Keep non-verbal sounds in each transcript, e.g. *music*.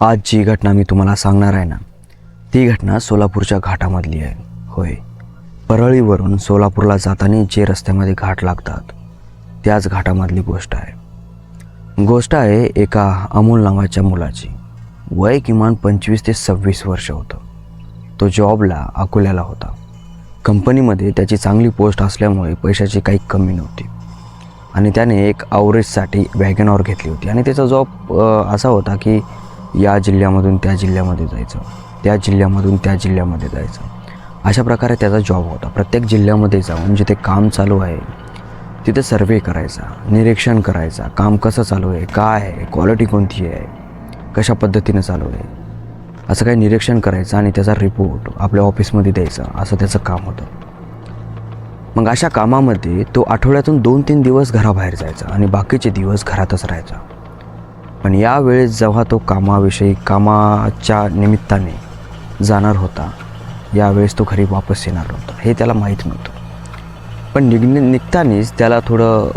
आज जी घटना मी तुम्हाला सांगणार आहे ना ती घटना सोलापूरच्या घाटामधली आहे. होय. परळीवरून सोलापूरला जाताना जे रस्त्यामध्ये घाट लागतात त्याच घाटामधली गोष्ट आहे. गोष्ट आहे एका अमोल नावाच्या मुलाची. वय किमान पंचवीस ते सव्वीस वर्ष होतं. तो जॉबला अकोल्याला होता. कंपनीमध्ये त्याची चांगली पोस्ट असल्यामुळे पैशाची काही कमी नव्हती. आणि त्याने एक आवरेजसाठी वॅगनॉर घेतली होती. आणि त्याचा जॉब असा होता की या जिल्ह्यामधून त्या जिल्ह्यामध्ये जायचं त्या जिल्ह्यामधून त्या जिल्ह्यामध्ये जायचं. अशा प्रकारे त्याचा जॉब होता. प्रत्येक जिल्ह्यामध्ये जाऊन जिथे काम चालू आहे तिथे सर्वे करायचा निरीक्षण करायचा काम कसं चालू आहे काय आहे क्वालिटी कोणती आहे कशा पद्धतीनं चालू आहे असं काही निरीक्षण करायचं आणि त्याचा रिपोर्ट आपल्या ऑफिसमध्ये द्यायचा असं त्याचं काम होतं. मग अशा कामामध्ये तो आठवड्यातून दोन तीन दिवस घराबाहेर जायचा आणि बाकीचे दिवस घरातच राहायचा. पण यावेळेस जेव्हा तो कामाविषयी कामाच्या निमित्ताने जाणार होता यावेळेस तो घरी वापस येणार नव्हता हे त्याला माहीत नव्हतं. पण निघ निघतानीच त्याला थोडं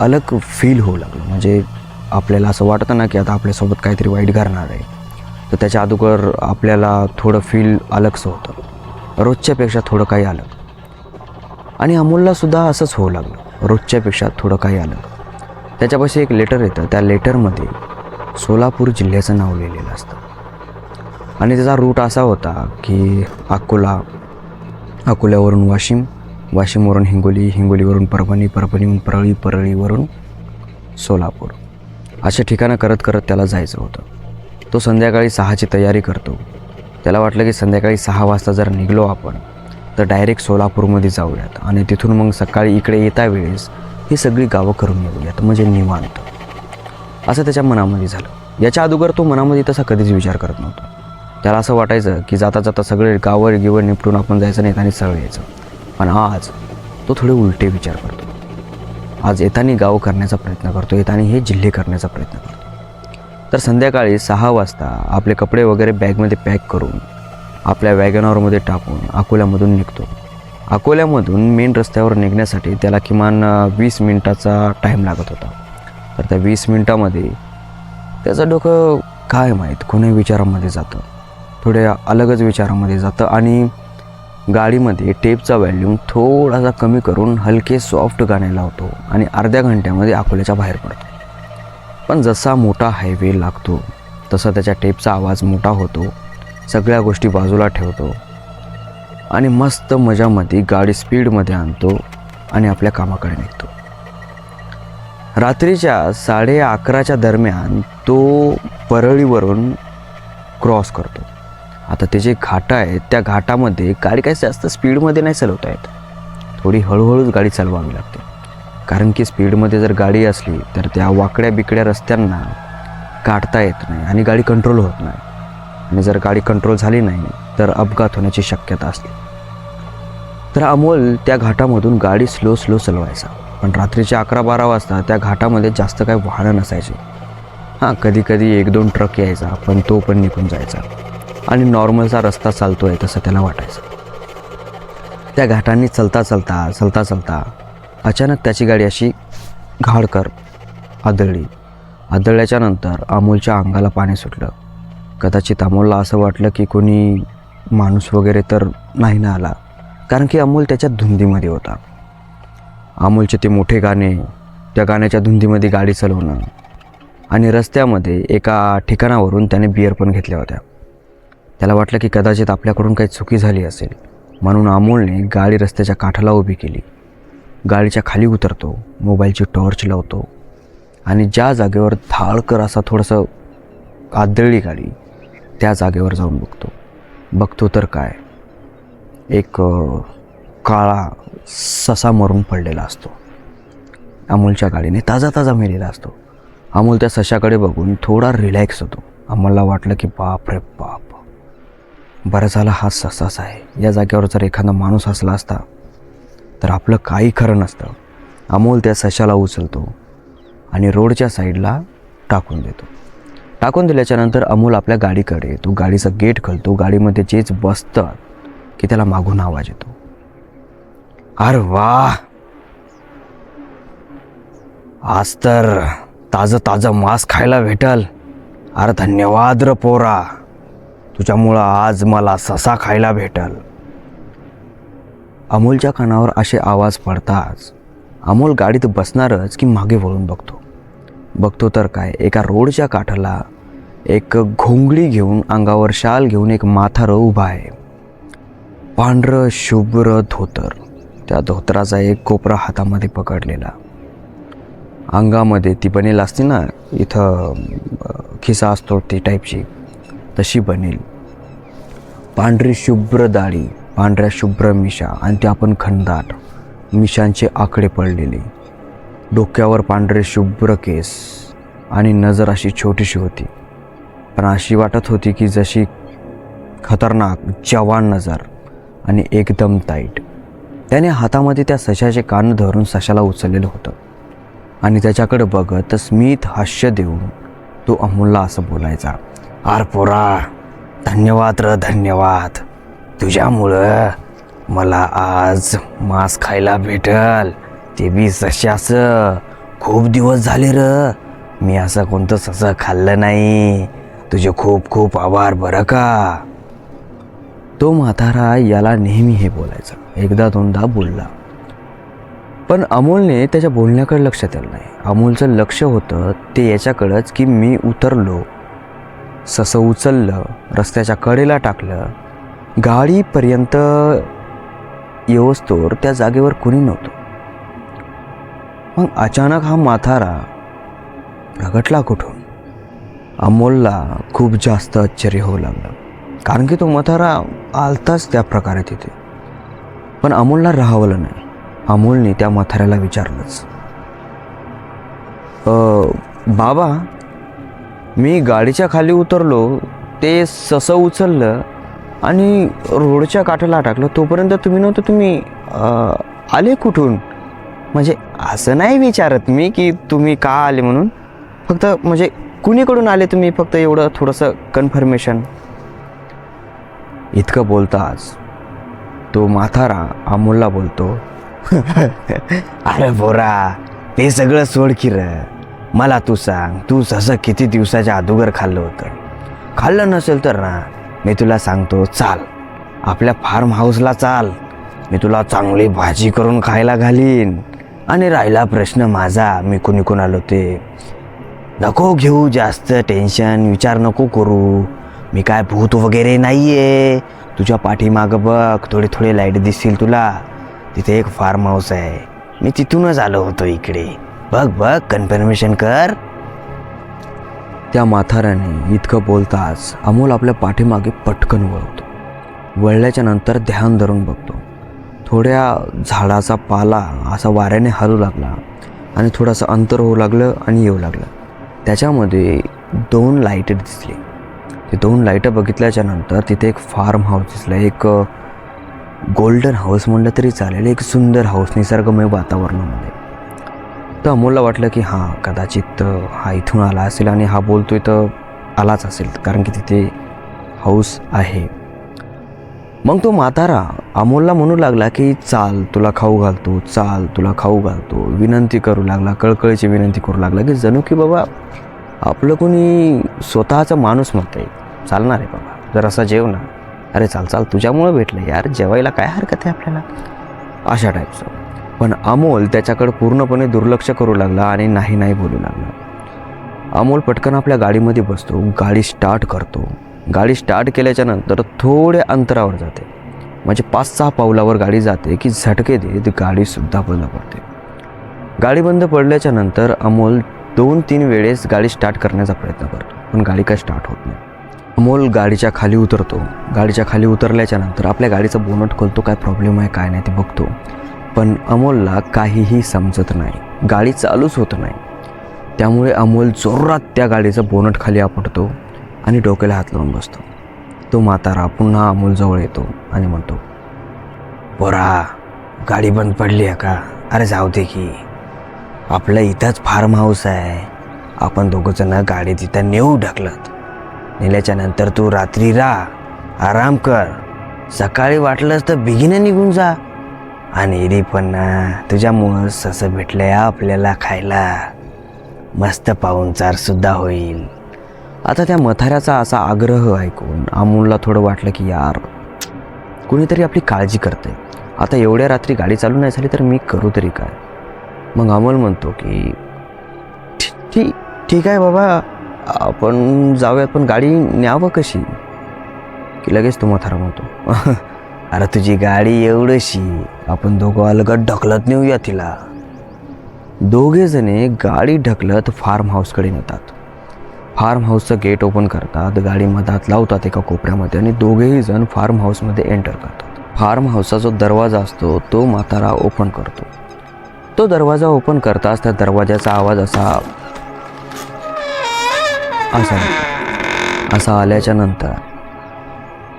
अलग फील होऊ लागलं. म्हणजे आपल्याला असं वाटतं ना की आता आपल्यासोबत काहीतरी वाईट घडणार आहे. तर त्याच्या अगोदर आपल्याला थोडं फील अलगसं होतं. रोजच्यापेक्षा थोडं काही अलग. आणि अमोललासुद्धा असंच होऊ लागलं. रोजच्यापेक्षा थोडं काही अलग. त्याच्यापाशी एक लेटर येतं. त्या लेटरमध्ये सोलापूर जिल्ह्याचं नाव लिहिलेलं असतं. आणि त्याचा रूट असा होता की अकोला अकोल्यावरून वाशिम वाशिमवरून हिंगोली हिंगोलीवरून परभणी परभणीहून परळी परळीवरून सोलापूर. अशा ठिकाणं करत करत त्याला जायचं होतं. तो संध्याकाळी सहाची तयारी करतो. त्याला वाटलं की संध्याकाळी सहा वाजता जर निघलो आपण तर डायरेक्ट सोलापूरमध्ये जाऊयात. आणि तिथून मग सकाळी इकडे येता वेळेस ही सगळी गावं करून येऊयात. म्हणजे निवांत. असं त्याच्या मनामध्ये झालं. याच्या अगोदर तो मनामध्ये तसा कधीच विचार करत नव्हता. त्याला असं वाटायचं की जाता जाता सगळे गावर गिवर निपटून आपण जायचं नाही आणि सरळ यायचं. पण आज तो थोडे उलटे विचार करतो. आज येतानी गाव करण्याचा प्रयत्न करतो येतानी हे जिल्हे करण्याचा प्रयत्न करतो. तर संध्याकाळी सहा वाजता आपले कपडे वगैरे बॅगमध्ये पॅक करून आपल्या वॅगनॉरमध्ये टाकून अकोल्यामधून निघतो. अकोल्यामधून मेन रस्त्यावर निघण्यासाठी त्याला किमान वीस मिनटाचा टाईम लागत होता. तर त्या वीस मिनटामध्ये त्याचं डोकं काय माहीत कोणी विचारामध्ये जातं. थोडे अलगच विचारामध्ये जातं आणि गाडीमध्ये टेपचा व्हॅल्यूम थोडासा कमी करून हलके सॉफ्ट गाणे लावतो आणि अर्ध्या घंट्यामध्ये अकोल्याच्या बाहेर पडतो. पण जसा मोठा हायवे लागतो तसा त्याच्या टेपचा आवाज मोठा होतो सगळ्या गोष्टी बाजूला ठेवतो. आणि मस्त मजामध्ये गाडी स्पीडमध्ये आणतो आणि आपल्या कामाकडे निघतो. रात्रीच्या साडे अकराच्या दरम्यान तो परळीवरून क्रॉस करतो. आता ते जे घाटं आहेत त्या घाटामध्ये गाडी काही जास्त स्पीडमध्ये नाही चालवता येत. थोडी हळूहळूच गाडी चालवावी लागते. कारण की स्पीडमध्ये जर गाडी असली तर त्या वाकड्या बिकड्या रस्त्यांना काढता येत नाही आणि गाडी कंट्रोल होत नाही. आणि जर गाडी कंट्रोल झाली नाही तर अपघात होण्याची शक्यता असते. तर अमोल त्या घाटामधून गाडी स्लो स्लो चालवायचा. पण रात्रीचे अकरा बारा वाजता त्या घाटामध्ये जास्त काही वाहनं नसायचे. हां कधी कधी एक दोन ट्रक यायचा पण तो पण निघून जायचा. आणि नॉर्मलचा रस्ता चालतो आहे तसं त्याला वाटायचं. त्या घाटांनी चलता चलता चलता चलता अचानक त्याची गाडी अशी घाडकर आदळली. आदळल्याच्या नंतर अमोलच्या अंगाला पाणी सुटलं. कदाचित अमोलला असं वाटलं की कोणी माणूस वगैरे तर नाही ना आला. कारण की अमोल त्याच्या धुंदीमध्ये होता. अमोलचे ते मोठे गाणे त्या गाण्याच्या धुंदीमध्ये गाडी चालवणं आणि रस्त्यामध्ये एका ठिकाणावरून त्याने बिअर पण घेतल्या होत्या. त्याला वाटलं की कदाचित आपल्याकडून काही चुकी झाली असेल. म्हणून अमोलने गाडी रस्त्याच्या काठाला उभी केली. गाडीच्या खाली उतरतो मोबाईलची टॉर्च लावतो आणि ज्या जागेवर धाळकर असा थोडंसं आदळली गाडी त्या जागेवर जाऊन बघतो. बघतो तर काय? एक काळा ससा मरून पडलेला असतो. अमोलच्या गाडीने ताजा ताजा मेलेला असतो. अमोल त्या सशाकडे बघून थोडा रिलॅक्स होतो. अमोलला वाटलं की बाप रे बाप. बरं झालं हा ससाच आहे. या जागेवर जर एखादा माणूस असला असता तर आपलं काही खरं नसतं. अमोल त्या सशाला उचलतो आणि रोडच्या साईडला टाकून देतो. टाकून दिल्याच्यानंतर अमोल आपल्या गाडीकडे तो गाडीचा गेट खोलतो. गाडीमध्ये जेच बसतं की त्याला मागून आवाज येतो. अरे वा आज तर ताजं ताजं मांस खायला भेटल. अरे धन्यवाद र पोरा. तुझ्यामुळं आज मला ससा खायला भेटल. अमोलच्या कानावर असे आवाज पडताच अमोल गाडीत बसणारच की मागे वळून बघतो. बघतो तर काय एका रोडच्या काठाला एक घोंगडी घेऊन अंगावर शाल घेऊन एक माथारं उभा आहे. पांढरं शुभ्र धोतर. त्या धोतराचा एक कोपरा हातामध्ये पकडलेला. अंगामध्ये ती बनेल असते ना इथं खिसा असतो ती टाईपची तशी बनेल. पांढरी शुभ्र दाढी पांढऱ्या शुभ्र मिशा आणि त्या पण खंदाट मिशांचे आकडे पडलेले. डोक्यावर पांढरे शुभ्र केस आणि नजर अशी छोटीशी होती. पण अशी वाटत होती की जशी खतरनाक जवान नजर आणि एकदम ताईट त्याने हातामध्ये त्या सशाचे कान धरून सशाला उचललेलं होतं. आणि त्याच्याकडे बघत स्मित हास्य देऊन तो अमोलला असं बोलायचा आर पोरा धन्यवाद र धन्यवाद. तुझ्यामुळं मला आज मांस खायला भेटल. ते बी असं. खूप दिवस झाले र. मी असं कोणतं ससं खाल्लं नाही. तुझे खूप खूप आभार बरं का? तो म्हातारा याला नेहमी हे बोलायचा. एकदा दोनदा बोलला. पण अमोलने त्याच्या बोलण्याकडे लक्ष दिलं नाही. अमोलचं लक्ष होतं ते याच्याकडंच की मी उतरलो. ससं उचललं रस्त्याच्या कडेला टाकलं. गाडीपर्यंत येवस्तोर त्या जागेवर कुणी नव्हतं. मग अचानक हा म्हातारा प्रगटला कुठून? अमोलला खूप जास्त आश्चर्य होऊ लागलं. कारण की तो म्हातारा आलताच त्या प्रकारे तिथे. पण अमोलला राहावलं नाही. अमोलने त्या म्हाताऱ्याला विचारलंच. बाबा मी गाडीच्या खाली उतरलो ते ससं उचललं आणि रोडच्या काठाला टाकलं तोपर्यंत तुम्ही नव्हतं तुम्ही आले कुठून? म्हणजे असं नाही विचारत मी की तुम्ही का आले म्हणून. फक्त म्हणजे कुणीकडून आले तुम्ही? फक्त एवढं थोडंसं कन्फर्मेशन इतकं बोलताच तो म्हातारा अमोलला बोलतो *laughs* अरे बोरा ते सगळं सोड की मला तू सांग तू ससं किती दिवसाच्या अगोदर खाल्लं होतं? खाल्लं नसेल तर ना मी तुला सांगतो चाल. आपल्या फार्म हाऊसला चाल. मी तुला चांगली भाजी करून खायला घालीन. आणि राहिला प्रश्न माझा. मी कुणी कोण आलो ते नको घेऊ जास्त टेन्शन विचार नको करू. मी काय भूत वगैरे नाही आहे तुझ्या पाठीमागं बघ थोडे थोडे लाइट दिसतील तुला. तिथे एक फार्म हाऊस आहे. मी तिथूनच आलो होतो इकडे. बघ बघ कन्फर्मेशन कर. त्या म्हाताऱ्याने इतकं बोलताच अमोल आपल्या पाठीमागे पटकन वळवतो वळल्याच्या नंतर ध्यान धरून बघतो. थोड्या झाडाचा पाला असा वाऱ्याने हलू लागला आणि थोडंसं अंतर होऊ लागलं आणि येऊ लागलं. त्याच्यामध्ये दोन लाइट दिसली. ते दोन लाईटं बघितल्याच्या नंतर तिथे एक फार्म हाऊस दिसलं. एक गोल्डन हाऊस म्हणलं तरी चालेल. एक सुंदर हाऊस निसर्गमय वातावरणामध्ये. तर अमोलला वाटलं की हां कदाचित हा इथून आला असेल आणि हा बोलतोय तर आलाच असेल. कारण की तिथे हाऊस आहे. मग तो म्हातारा अमोलला म्हणू लागला की चाल तुला खाऊ घालतो चाल तुला खाऊ घालतो. विनंती करू लागला कळकळीची विनंती करू लागला की जणू की बाबा आपलं कोणी स्वतःचा माणूस म्हणतंय चालणार आहे बाबा. जर असा जेव ना अरे चाल चाल तुझ्यामुळं भेटलं यार. जेवायला काय हरकत आहे आपल्याला? अशा टाईपचं पण अमोल त्याच्याकडं पूर्णपणे दुर्लक्ष करू लागला आणि नाही नाही बोलू लागला. अमोल पटकन आपल्या गाडीमध्ये बसतो. गाडी स्टार्ट करतो. गाडी स्टार्ट केल्याच्यानंतर थोड्या अंतरावर जाते. म्हणजे पाच सहा पावलावर गाडी जाते की झटके देत गाडीसुद्धा बंद पडते. गाडी बंद पडल्याच्या नंतर अमोल दोन तीन वेळेस गाडी स्टार्ट करण्याचा प्रयत्न करतो पण गाडी काय स्टार्ट होत नाही. अमोल गाडीच्या खाली उतरतो. गाडीच्या खाली उतरल्याच्या नंतर आपल्या गाडीचं बोनट खोलतो काय प्रॉब्लेम आहे काय नाही ते बघतो. पण अमोलला काहीही समजत नाही. गाडी चालूच होत नाही. त्यामुळे अमोल जोरात त्या गाडीचं बोनट खाली आपटतो. आणि डोक्याला हात लावून बसतो. तो म्हातारा पुन्हा अमोलजवळ येतो आणि म्हणतो पोरा गाडी बंद पडली आहे का? अरे जाऊ दे की. आपलं इथंच फार्म हाऊस आहे. आपण दोघंजणं गाडी तिथं नेऊ ढकलत. नेल्याच्या नंतर तू रात्री राह आराम कर. सकाळी वाटलंच तर बिगिनं निघून जा. आणि रे पण ना तुझ्यामुळं ससं भेटलंय आपल्याला खायला. मस्त पाहुणचारसुद्धा होईल. आता त्या मथाऱ्याचा असा आग्रह ऐकून अमोलला थोडं वाटलं की यार कुणीतरी आपली काळजी करते आता एवढ्या रात्री गाडी चालू नाही झाली तर मी करू तरी काय? मग अमोल म्हणतो की ठीक ठीक आहे बाबा. आपण जाऊयात पण गाडी न्यावं कशी? की लगेच तो मथारा म्हणतो *laughs* अरे तुझी गाडी एवढीशी. आपण दोघं अलगद ढकलत नेऊया तिला. दोघे जणे गाडी ढकलत फार्म हाऊसकडे नेतात. फार्म हाऊसचं गेट ओपन करतात गाडी मधात लावतात एका कोपऱ्यामध्ये आणि दोघेही जण फार्म हाऊसमध्ये एंटर करतात. फार्म हाऊसचा जो दरवाजा असतो तो म्हातारा ओपन करतो. तो दरवाजा ओपन करताच त्या दरवाजाचा आवाज असा असा असा आल्याच्यानंतर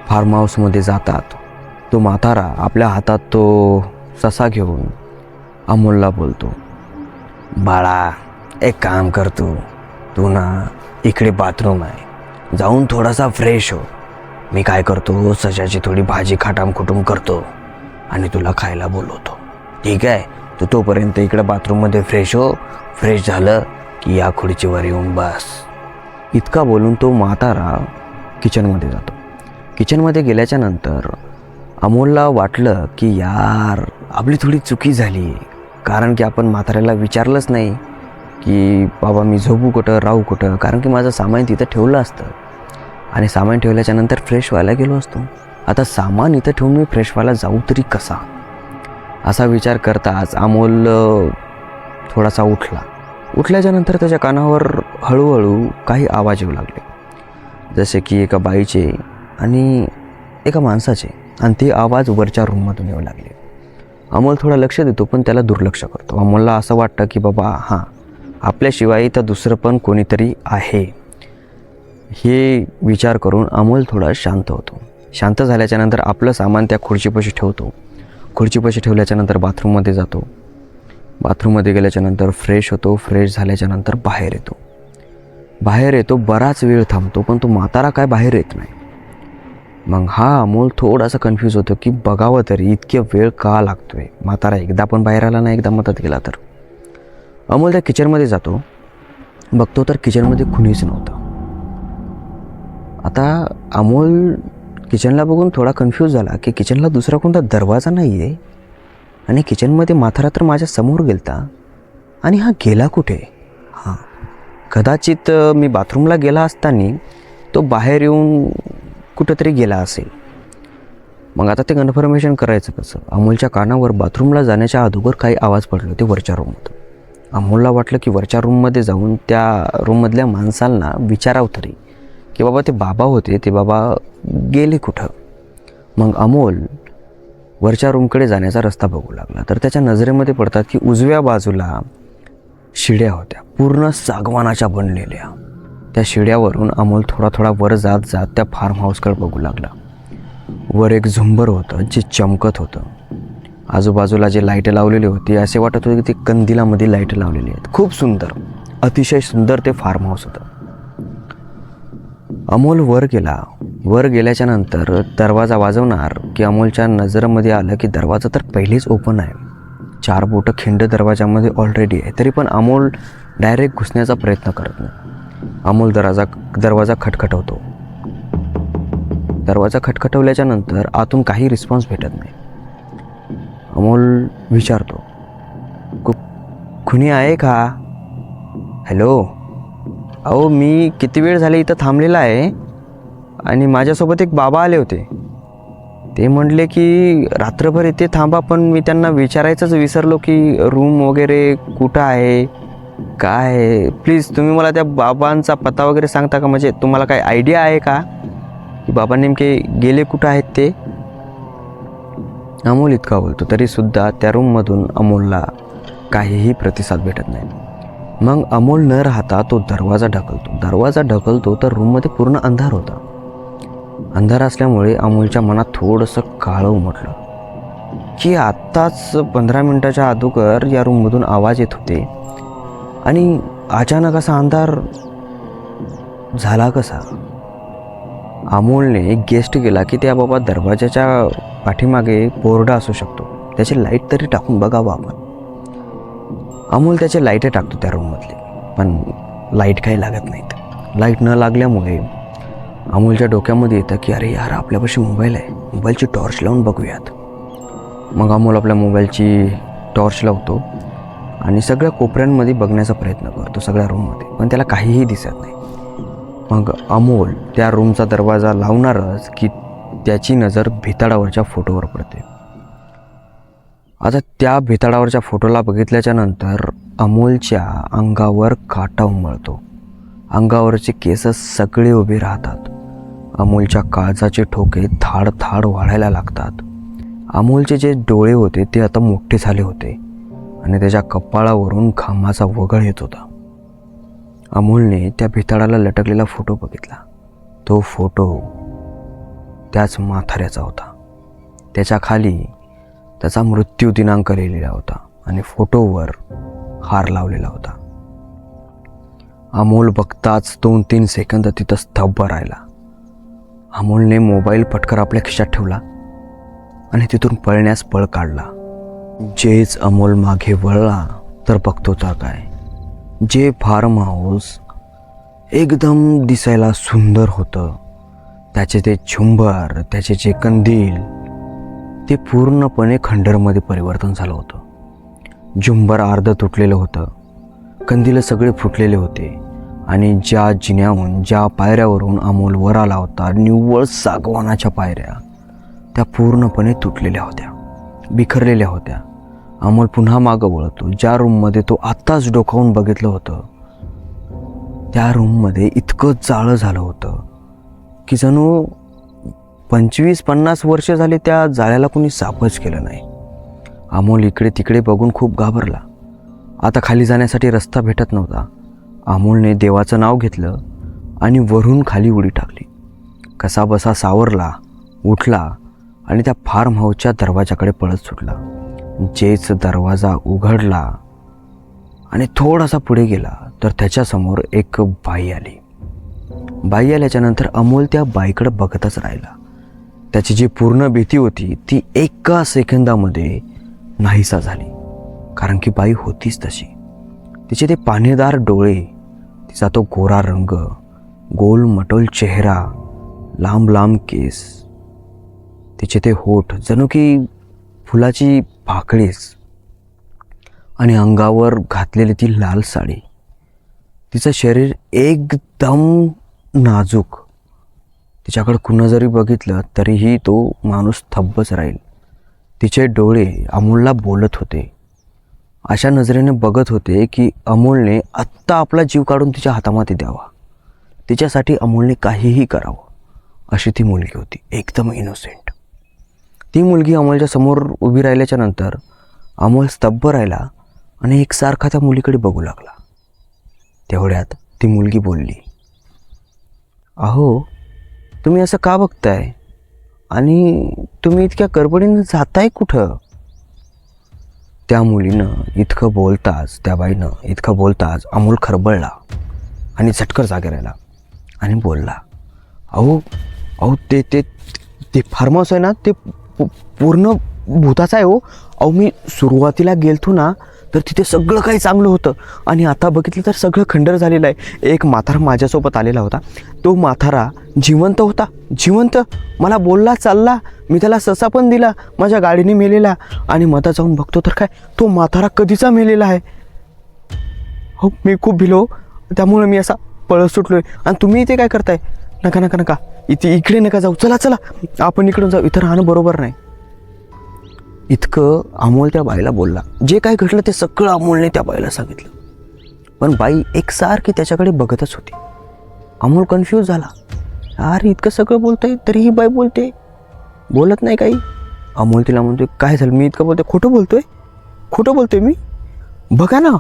फार्म हाऊसमध्ये जातात. तो म्हातारा आपल्या हातात तो ससा घेऊन अमोलला बोलतो बाळा एक काम करतो तू ना इकडे बाथरूम आहे. जाऊन थोडासा फ्रेश हो. मी काय करतो? सजाची थोडी भाजी खाटाम खुटूम करतो आणि तुला खायला बोलवतो. ठीक आहे? तू तोपर्यंत इकडे बाथरूममध्ये फ्रेश हो. फ्रेश झालं की या खुर्चीवर येऊन बस. इतका बोलून तो म्हातारा किचनमध्ये जातो. किचनमध्ये गेल्याच्यानंतर अमोलला वाटलं की यार आपली थोडी चुकी झाली. कारण की आपण म्हाताऱ्याला विचारलंच नाही. की बाबा मी झोपू कुठं राहू कुठं? कारण की माझं सामान तिथं ठेवलं असतं. आणि सामान ठेवल्याच्या नंतर फ्रेश व्हायला गेलो असतो. आता सामान इथं ठेवून मी फ्रेश व्हायला जाऊ तरी कसा? असा विचार करताच अमोल थोडासा उठला. उठल्याच्या नंतर त्याच्या कानावर हळूहळू काही आवाज येऊ लागले. जसे की एका बाईचे आणि एका माणसाचे. आणि ते आवाज वरच्या रूममधून येऊ लागले. अमोल थोडा लक्ष देतो पण त्याला दुर्लक्ष करतो. अमोलला असं वाटतं की बाबा हां आपल्याशिवाय इथं दुसरं पण कोणीतरी आहे. हे विचार करून अमोल थोडा शांत होतो. शांत झाल्याच्यानंतर आपलं सामान त्या खुर्चीपाशी ठेवतो. खुर्चीपाशी ठेवल्याच्यानंतर बाथरूममध्ये जातो. बाथरूममध्ये गेल्याच्यानंतर फ्रेश होतो फ्रेश झाल्याच्यानंतर बाहेर येतो. बाहेर येतो बराच वेळ थांबतो पण तो म्हातारा काय बाहेर येत नाही. मग हा अमोल थोडासा कन्फ्यूज होतो की बघावं तरी इतक्या वेळ का लागतोय? म्हातारा एकदा पण बाहेर आला नाही एकदा मदत गेला तर? अमोल त्या किचनमध्ये जातो. बघतो तर किचनमध्ये कुणीच नव्हतं. आता अमोल किचनला बघून थोडा कन्फ्यूज झाला की किचनला दुसरा कोणता दरवाजा नाही आहे आणि किचनमध्ये माथारा तर माझ्यासमोर गेलता. आणि हा गेला कुठे? हां. कदाचित मी बाथरूमला गेला असताना तो बाहेर येऊन कुठंतरी गेला असेल. मग आता ते कन्फर्मेशन करायचं कसं? अमोलच्या कानावर बाथरूमला जाण्याच्या अगोदर काही आवाज पडलो. होते वरच्या रूममधून अमोलला वाटलं की वरच्या रूममध्ये जाऊन त्या रूममधल्या माणसांना विचारावं तरी. की बाबा ते बाबा होते ते बाबा गेले कुठं? मग अमोल वरच्या रूमकडे जाण्याचा रस्ता बघू लागला. तर त्याच्या नजरेमध्ये पडतात की उजव्या बाजूला शिड्या होत्या पूर्ण सागवानाच्या बनलेल्या. त्या शिड्यावरून अमोल थोडा थोडा वर जात जात त्या फार्म हाऊसकडे बघू लागला. वर एक झुंबर होतं जे चमकत होतं. आजूबाजूला जे लाईटं लावलेली होती असे वाटत होते की ते कंदिलामध्ये लाईटं लावलेली आहेत. खूप सुंदर. अतिशय सुंदर ते फार्म हाऊस होतं. अमोल वर गेला. वर गेल्याच्यानंतर दरवाजा वाजवणार की अमोलच्या नजरेमध्ये आलं की दरवाजा तर पहिलेच ओपन आहे. चार बोटं खिंड दरवाजामध्ये ऑलरेडी आहे. तरी पण अमोल डायरेक्ट घुसण्याचा प्रयत्न करत नाही. अमोल दरवाजा दरवाजा खटखटवतो. दरवाजा खटखटवल्याच्या नंतर आतून काही रिस्पॉन्स भेटत नाही. अमोल विचारतो कु कुणी आहे का? हॅलो. अहो मी किती वेळ झाले इथं थांबलेला आहे आणि माझ्यासोबत एक बाबा आले होते. ते म्हटले की रात्रभर इथे थांबा पण मी त्यांना विचारायचंच विसरलो की रूम वगैरे कुठं आहे? काय आहे? प्लीज तुम्ही मला त्या बाबांचा पत्ता वगैरे सांगता का? म्हणजे तुम्हाला काय आयडिया आहे का? की बाबा नेमके गेले कुठं आहेत ते? अमोल इतका बोलतो तरीसुद्धा त्या रूममधून अमोलला काहीही प्रतिसाद भेटत नाही. मग अमोल न राहता तो दरवाजा ढकलतो. दरवाजा ढकलतो तर रूममध्ये पूर्ण अंधार होता. अंधार असल्यामुळे अमोलच्या मनात थोडंसं काळं उमटलं. की आत्ताच पंधरा मिनटाच्या अगोदर या रूममधून आवाज येत होते. आणि अचानक असा अंधार झाला कसा? अमोलने गेस्ट केला की त्या बाबा दरवाजाच्या पाठीमागे बोर्डा असू शकतो. त्याची लाइट तरी टाकून बघावं आपण. अमोल त्याचे लाईटे टाकतो त्या रूममधले पण लाइट काही लागत नाहीत. लाइट न लागल्यामुळे अमोलच्या डोक्यामध्ये येतं की अरे यार आपल्यापाशी मोबाईल आहे. मोबाईलची टॉर्च लावून बघूयात. मग अमोल आपल्या मोबाईलची टॉर्च लावतो आणि सगळ्या कोपऱ्यांमध्ये बघण्याचा प्रयत्न करतो सगळ्या रूममध्ये पण त्याला काहीही दिसत नाही. मग अमोल त्या रूमचा दरवाजा लावणारच की त्याची नजर भिताडावरच्या फोटोवर पडते. आता त्या भिताडावरच्या फोटोला बघितल्याच्या नंतर अमोलच्या अंगावर काटा उमळतो. अंगावरचे केस सगळे उभे राहतात. अमोलच्या काळजाचे ठोके थाड थाड वाढायला लागतात. अमोलचे जे डोळे होते ते आता मोठे झाले होते आणि त्याच्या कपाळावरून घामाचा वगळ येत होता. अमोलने त्या भिताडाला लटकलेला फोटो बघितला. तो फोटो त्याच माथाऱ्याचा होता. त्याच्याखाली त्याचा मृत्यू दिनांक लिहिलेला होता आणि फोटोवर हार लावलेला होता. अमोल बघताच दोन तीन सेकंद तिथं स्तब्ध राहिला. अमोलने मोबाईल पटकर आपल्या खिशात ठेवला आणि तिथून पळण्यास पळ काढला. जेच अमोल मागे वळला तर बघतोचा काय? जे फार्म हाऊस एकदम दिसायला सुंदर होतं. त्याचे ते झुंबर त्याचे जे कंदील ते पूर्णपणे खंडरमध्ये परिवर्तन झालं होतं. झुंबर अर्ध तुटलेलं होतं. कंदील सगळे फुटलेले होते. आणि ज्या जिन्याहून ज्या पायऱ्यावरून अमोल वर आला होता निव्वळ सागवानाच्या पायऱ्या त्या पूर्णपणे तुटलेल्या होत्या. बिखरलेल्या होत्या. अमोल पुन्हा मागं वळतो. ज्या रूममध्ये तो आत्ताच डोकावून बघितलं होतं त्या रूममध्ये इतकं जाळं झालं होतं. की जणू पंचवीस पन्नास वर्ष झाले त्या जाळ्याला कोणी सापच केलं नाही. अमोल इकडे तिकडे बघून खूप घाबरला. आता खाली जाण्यासाठी रस्ता भेटत नव्हता. अमोलने देवाचं नाव घेतलं आणि वरून खाली उडी टाकली. कसाबसा सावरला उठला आणि त्या फार्म हाऊसच्या दरवाजाकडे पळत सुटला. जेच दरवाजा उघडला आणि थोडासा पुढे गेला तर त्याच्यासमोर एक बाई आली. बाई आल्याच्यानंतर अमोल त्या बाईकडं बघतच राहिला. त्याची जी पूर्ण भीती होती ती एका सेकंदामध्ये नाहीसा झाली. कारण की बाई होतीच तशी. तिचे ते पाणीदार डोळे तिचा तो गोरा रंग गोल मटोल चेहरा लांब लांब केस तिचे ते होठ जणू की फुलाची भाकळीस आणि अंगावर घातलेली ती लाल साडी. तिचं शरीर एकदम नाजूक. तिच्याकडं कुणं जरी बघितलं तरीही तो माणूस थब्बच राहील. तिचे डोळे अमोलला बोलत होते. अशा नजरेने बघत होते की अमोलने आत्ता आपला जीव काढून तिच्या हातामध्ये द्यावा. तिच्यासाठी अमोलने काहीही करावं अशी ती मुलगी होती एकदम इनोसेंट ती मुलगी अमोलच्या समोर उभी राहिल्याच्या नंतर अमोल स्तब्ध राहिला आणि एकसारखा त्या मुलीकडे बघू लागला. तेवढ्यात ती मुलगी बोलली अहो तुम्ही असं का बघताय? आणि तुम्ही इतक्या गडबडीनं जाताय कुठं? त्या मुलीनं इतकं बोलताच त्या बाईनं इतकं बोलताच अमोल खरबळला आणि झटकर जागे राहिला आणि बोलला अहो अहो ते ते ते फार्म हाऊस आहे ना ते पूर्ण भूताचं आहे हो. अहो मी सुरुवातीला गेलतो ना तर तिथे सगळं काही चांगलं होतं. आणि आता बघितलं तर सगळं खंडर झालेलं आहे. एक म्हातारा माझ्यासोबत आलेला होता. तो म्हातारा जिवंत होता. जिवंत. मला बोलला चालला. मी त्याला ससा पण दिला. माझ्या गाडीने मेलेला. आणि मता जाऊन बघतो तर काय तो म्हातारा कधीचा मेलेला आहे? हो मी खूप भिलो. त्यामुळे मी असा पळत सुटलोय. आणि तुम्ही इथे काय करताय? नका नका नका. इथे इकडे नका जाऊ. चला चला. आपण इकडून जाऊ. इथं राहणं बरोबर नाही. इतकं अमोल त्या बाईला बोलला. जे काय घडलं ते सगळं अमोलने त्या बाईला सांगितलं. पण बाई एकसारखी त्याच्याकडे बघतच होती. अमोल कन्फ्यूज झाला. अरे इतकं सगळं बोलतंय तरी ही बाई बोलते. बोलत नाही काही. अमोल तिला म्हणतोय काय झालं? मी इतकं बोलतोय? खोटं बोलतोय? खोटं बोलतोय मी? बघा ना.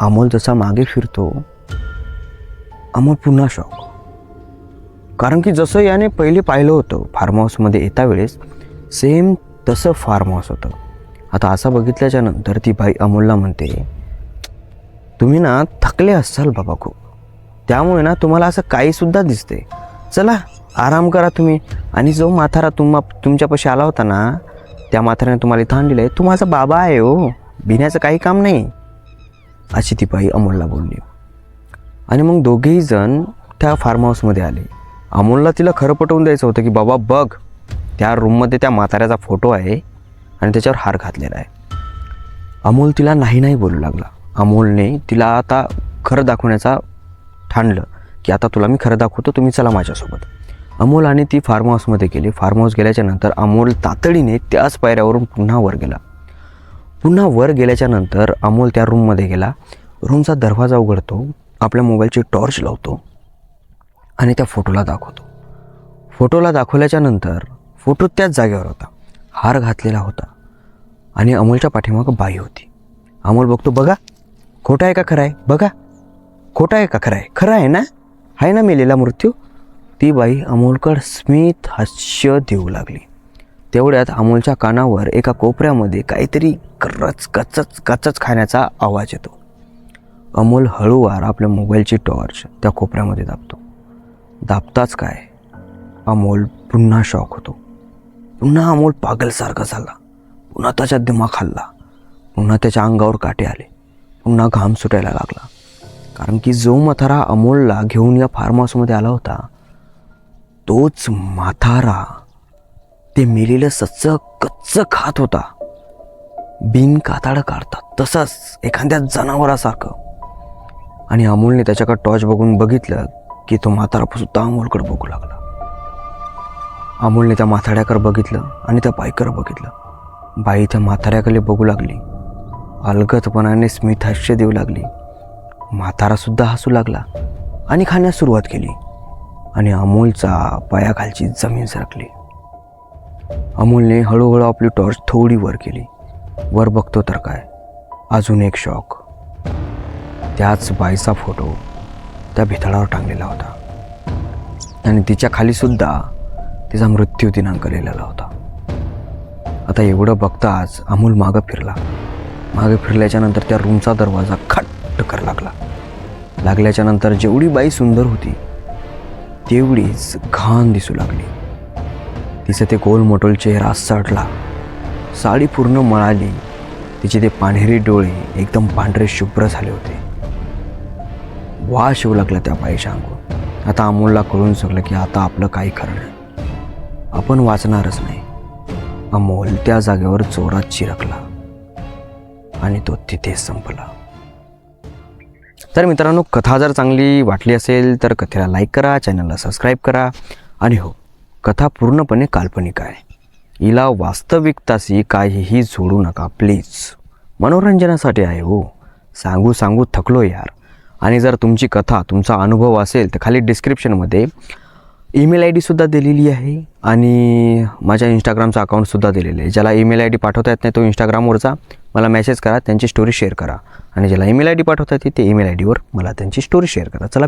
अमोल जसा मागे फिरतो अमोल पुन्हा शॉक कारण की जसं याने पहिले पाहिलं होतं फार्म हाऊसमध्ये येता वेळेस सेम तसं फार्म हाऊस होतं. आता असं बघितल्याच्या नंतर ती बाई अमोलला म्हणते तुम्ही ना थकले असाल बाबा खूप. त्यामुळे ना तुम्हाला असं काहीसुद्धा दिसते. चला आराम करा तुम्ही. आणि जो माथारा तुम्हा तुमच्यापाशी आला होता ना त्या माथाऱ्याने तुम्हाला इथं आणलेलं आहे. तू माझा बाबा आहे हो. भिण्याचं काही काम नाही. अशी ती बाई अमोलला बोलली. आणि मग दोघेही जण त्या फार्म हाऊसमध्ये आले. अमोलला तिला खरं पटवून द्यायचं होतं की बाबा बघ त्या रूममध्ये त्या म्हाताऱ्याचा फोटो आहे आणि त्याच्यावर हार घातलेला आहे. अमोल तिला नाही नाही बोलू लागला. अमोलने तिला आता खरं दाखवण्याचा ठाणलं की आता तुला मी खरं दाखवतो तुम्ही चला माझ्यासोबत. अमोल आणि ती फार्म हाऊसमध्ये गेली. फार्म हाऊस गेल्याच्यानंतर अमोल तातडीने त्याच पायऱ्यावरून पुन्हा वर गेला. पुन्हा वर गेल्याच्यानंतर अमोल त्या रूममध्ये गेला. रूमचा दरवाजा उघडतो आपल्या मोबाईलची टॉर्च लावतो आणि त्या फोटोला दाखवतो. फोटोला दाखवल्याच्या नंतर फोटो त्याच जागेवर होता. हार घातलेला होता. आणि अमोलच्या पाठीमागं बाई होती. अमोल बघतो बघा खोटं आहे का खरं आहे बघा खोटं आहे का खरं आहे खरं आहे ना? आहे ना मेलेला मृत्यू? ती बाई अमोलकड स्मित हास्य देऊ लागली. तेवढ्यात अमोलच्या कानावर एका कोपऱ्यामध्ये काहीतरी करच कचच कचच खाण्याचा आवाज येतो. अमोल हळूवार आपल्या मोबाईलची टॉर्च त्या कोपऱ्यामध्ये दाबतो. दाबताच काय? अमोल पुन्हा शॉक होतो. पुन्हा अमोल पागलसारखा झाला. पुन्हा त्याच्या दिमाग हल्ला पुन्हा त्याच्या अंगावर काटे आले. पुन्हा घाम सुटायला लागला. कारण की जो मथारा अमोलला घेऊन या फार्म हाऊसमध्ये आला होता तोच माथारा ते मेलेलं सच्च कच्च खात होता. बिन काताडं काढतात तसंच एखाद्या जनावरासारखं. आणि अमोलने त्याच्याकडे टॉर्च बघून बघितलं की तो म्हातारा सुद्धा अमोलकडे बघू लागला. अमोलने त्या माथाड्याकडे बघितलं आणि त्या बाईकडे बघितलं. बाई त्या म्हाताऱ्याकडे बघू लागली. अलगतपणाने स्मित हास्य देऊ लागली. म्हातारासुद्धा हसू लागला आणि खाण्यास सुरुवात केली आणि अमोलचा पायाखालची जमीन सरकली. अमोलने हळूहळू आपली टॉर्च थोडी वर केली. वर बघतो तर काय? अजून एक शॉक. त्याच बाईचा फोटो त्या भितळावर टांगलेला होता. आणि तिच्या खाली सुद्धा तिचा मृत्यू दिनांक लिहिलेला होता. आता एवढं बघताच अमोल मागं फिरला. मागे फिरल्याच्या नंतर त्या रूमचा दरवाजा खट्ट कर लागला. लागल्याच्या नंतर जेवढी बाई सुंदर होती तेवढीच घाण दिसू लागली. तिचं ते गोलमटोल चेहरा सडला. साडी पूर्ण मळाली. तिचे ते पांढरे डोळे एकदम पांढरे शुभ्र झाले होते. वाश येऊ लागला त्या बाईच्या अंगून आता अमोलला कळून सगलं की आता आपलं काही खरं नाही. आपण वाचणारच नाही. अमोल त्या जागेवर जोरात चिरकला. आणि तो तिथेच संपला. तर मित्रांनो कथा जर चांगली वाटली असेल तर कथेला लाईक करा चॅनलला सबस्क्राईब करा. आणि हो कथा पूर्णपणे काल्पनिक आहे. हिला वास्तविकताशी काहीही जोडू नका प्लीज मनोरंजनासाठी आहे हो. सांगू सांगू थकलो यार. आणि जर तुमची कथा तुमचा अनुभव असेल तर खाली डिस्क्रिप्शनमध्ये ईमेल आय डीसुद्धा दिलेली आहे आणि माझ्या इंस्टाग्रामचा अकाउंटसुद्धा दिलेलं आहे. ज्याला ईमेल आय डी पाठवता येत नाही तो इंस्टाग्रामवरचा मला मेसेज करा त्यांची स्टोरी शेअर करा. आणि ज्याला ईमेल आय डी पाठवता येते ते ईमेल आय डीवर मला त्यांची स्टोरी शेअर करा. चला